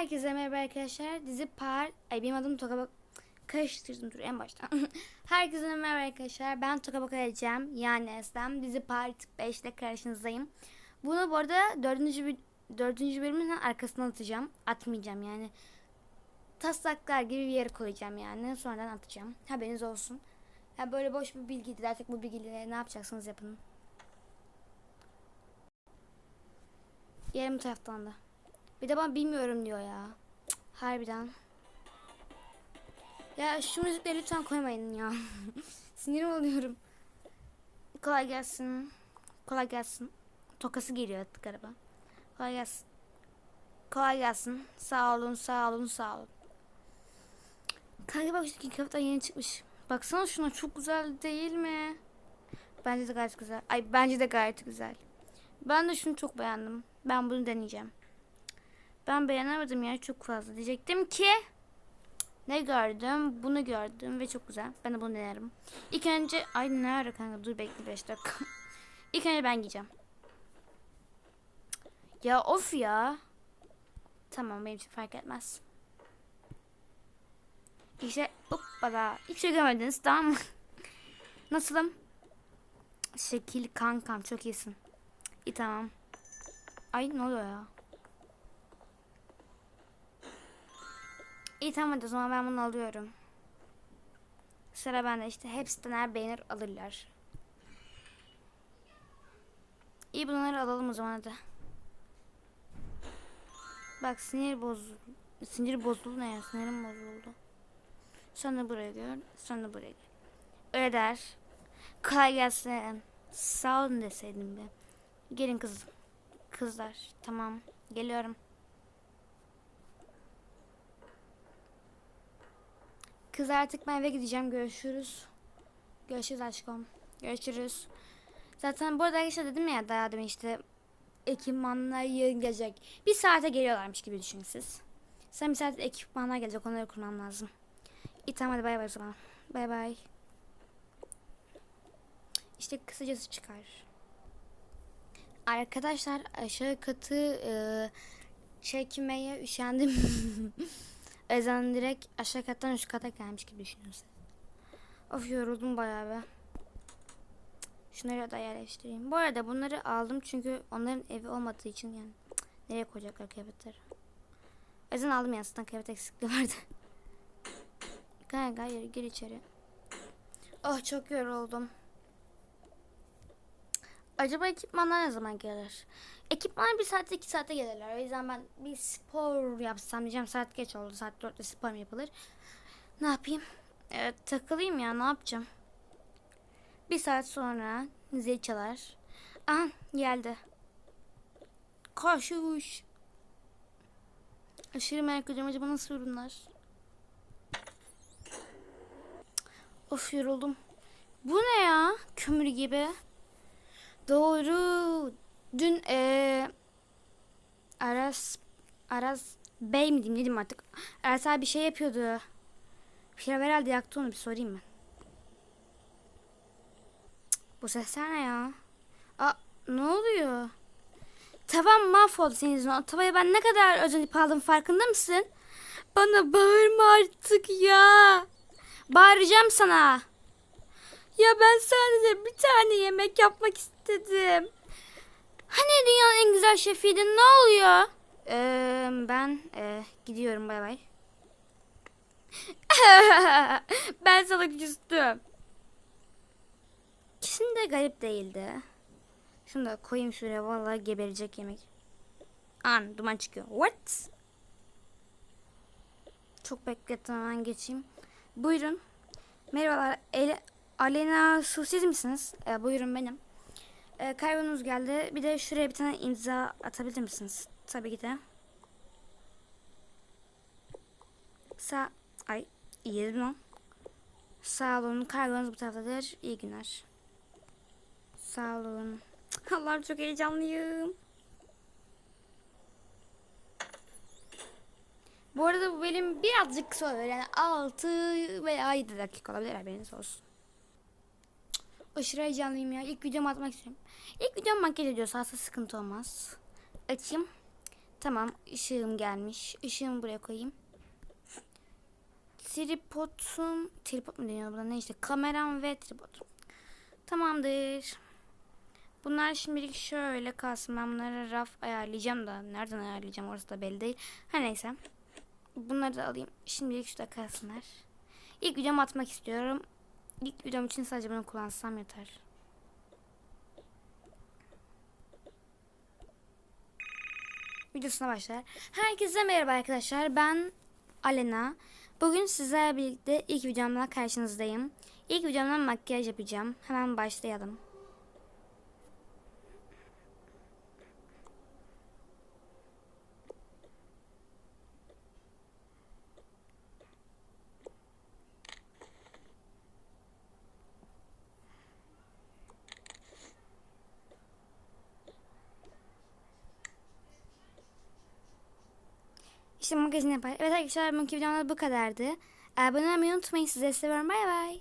Herkese merhaba arkadaşlar. Dizi Par... Ay benim adım Toka. Karıştırdım dur en baştan. Herkese merhaba arkadaşlar. Ben Toka Bakacağım. Yani Eslem. Dizi Part 5 ile karşınızdayım. Bunu bu arada dördüncü, bir, dördüncü bölümün arkasına atacağım. Atmayacağım yani. Taslaklar gibi bir yere koyacağım yani. Sonradan atacağım. Haberiniz olsun. Ya böyle boş bir bilgiydi. Artık bu bilgiyle ne yapacaksınız yapın. Bu taraftan da. Bir de bana bilmiyorum diyor ya. Cık, Harbiden. Ya şu müzikleri lütfen koymayın ya. Sinir oluyorum. Kolay gelsin. Kolay gelsin. Tokası geliyor artık araba. Kolay gelsin. Kolay gelsin. Sağ olun, sağ olun, sağ olun. Kanka bak şu kıyafetler yeni çıkmış. Baksana şuna çok güzel değil mi? Bence de gayet güzel. Ay bence de gayet güzel. Ben de şunu çok beğendim. Ben bunu deneyeceğim. Ben beğenemedim ya çok fazla. Diyecektim ki ne gördüm? Bunu gördüm ve çok güzel. Ben de bunu denerim. İlk önce ay ne ara kanka dur bekle 5 dakika. İlk önce ben giyeceğim. Ya of ya. Tamam benim için fark etmez. İşte hoppala. Hiç şey görmediniz tamam mı? Nasılım? Şekil kankam çok iyisin. İyi tamam. Ay ne oluyor ya? İyi tamam hadi o zaman ben bunu alıyorum. Sıra bende işte hepsinden her beğenir alırlar. İyi bunları alalım o zaman hadi. Bak sinir bozuldu. Sinir bozuldu ne ya? Sinirim bozuldu. Sen de buraya gör. Sen de buraya gel. Öyle der. Kolay gelsin. Sağ olun deseydim be. Gelin kızım. Kızlar. Tamam. Geliyorum. Kız artık ben eve gideceğim. Görüşürüz. Görüşürüz aşkım. Görüşürüz. Zaten bu arada arkadaşlar dedim ya daha demin işte ekipmanlar yarın gelecek. Bir saate geliyorlarmış gibi düşünün siz. Sen bir saat ekipmanlar gelecek onları kurmam lazım. İyi tamam hadi bay bay zaman. Bay bay. İşte kısacası çıkar. Arkadaşlar aşağı katı e, çekmeye üşendim. yüzden direkt aşağı kattan üst kata gelmiş gibi düşünüyorsun. Of yoruldum bayağı be. Şunları da yerleştireyim. Bu arada bunları aldım çünkü onların evi olmadığı için yani nereye koyacaklar kıyafetleri. Yüzden aldım ya aslında kıyafet eksikliği vardı. Gel yürü, gir içeri. Oh çok yoruldum. Acaba ekipmanlar ne zaman gelir? Ekipmanlar bir saatte iki saate gelirler. O yüzden ben bir spor yapsam diyeceğim. Saat geç oldu. Saat dörtte spor yapılır? Ne yapayım? Evet, takılayım ya ne yapacağım? Bir saat sonra zil çalar. Aha geldi. Koşuş. Aşırı merak ediyorum acaba nasıl ürünler? Of yoruldum. Bu ne ya? Kömür gibi. Doğru. Dün eee Aras Aras Bey mi diyeyim artık. Aras abi bir şey yapıyordu. Bir şeyler herhalde yaktı onu bir sorayım ben. Bu sesler ne ya? Aa ne oluyor? Tavam mahvoldu senin yüzünden. O tavayı ben ne kadar özenip aldım farkında mısın? Bana bağırma artık ya. Bağıracağım sana. Ya ben sadece bir tane yemek yapmak istedim. Hani dünyanın en güzel şefiydin ne oluyor? Ee, ben e, gidiyorum bay bay. ben sana küstüm. Kesin de garip değildi. Şunu da koyayım şuraya vallahi geberecek yemek. An duman çıkıyor. What? Çok beklettim hemen geçeyim. Buyurun. Merhabalar. Ele, Alena Su siz misiniz? Ee, buyurun benim. Ee, kaybonuz geldi. Bir de şuraya bir tane imza atabilir misiniz? Tabii ki de. Sağ... Ay iyi lan. Sağ olun. Kargonuz bu taraftadır. İyi günler. Sağ olun. Allah'ım çok heyecanlıyım. Bu arada bu benim birazcık kısa. Yani 6 veya 7 dakika olabilir haberiniz olsun. Aşırı heyecanlıyım ya. İlk videomu atmak istiyorum. İlk videom makyaj ediyorsa aslında sıkıntı olmaz. Açayım. Tamam ışığım gelmiş. Işığımı buraya koyayım. Tripodum, tripod mu deniyor buna ne işte kameram ve tripod. Tamamdır. Bunlar şimdilik şöyle kalsın. Ben bunlara raf ayarlayacağım da nereden ayarlayacağım orası da belli değil. Her neyse. Bunları da alayım. Şimdilik şurada kalsınlar. İlk videomu atmak istiyorum. İlk videom için sadece bunu kullansam yeter. Videosuna başlar. Herkese merhaba arkadaşlar. Ben Alena. Bugün sizlerle birlikte ilk videomdan karşınızdayım. İlk videomdan makyaj yapacağım. Hemen başlayalım. İşte magazin yapar. Evet arkadaşlar bugünkü videomda bu kadardı. Abone olmayı unutmayın. Size seviyorum. Bay bay.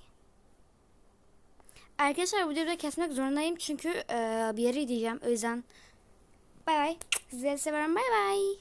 Arkadaşlar bu videoda kesmek zorundayım çünkü e, bir yere gideceğim. O yüzden bay bay. Size seviyorum. Bay bay.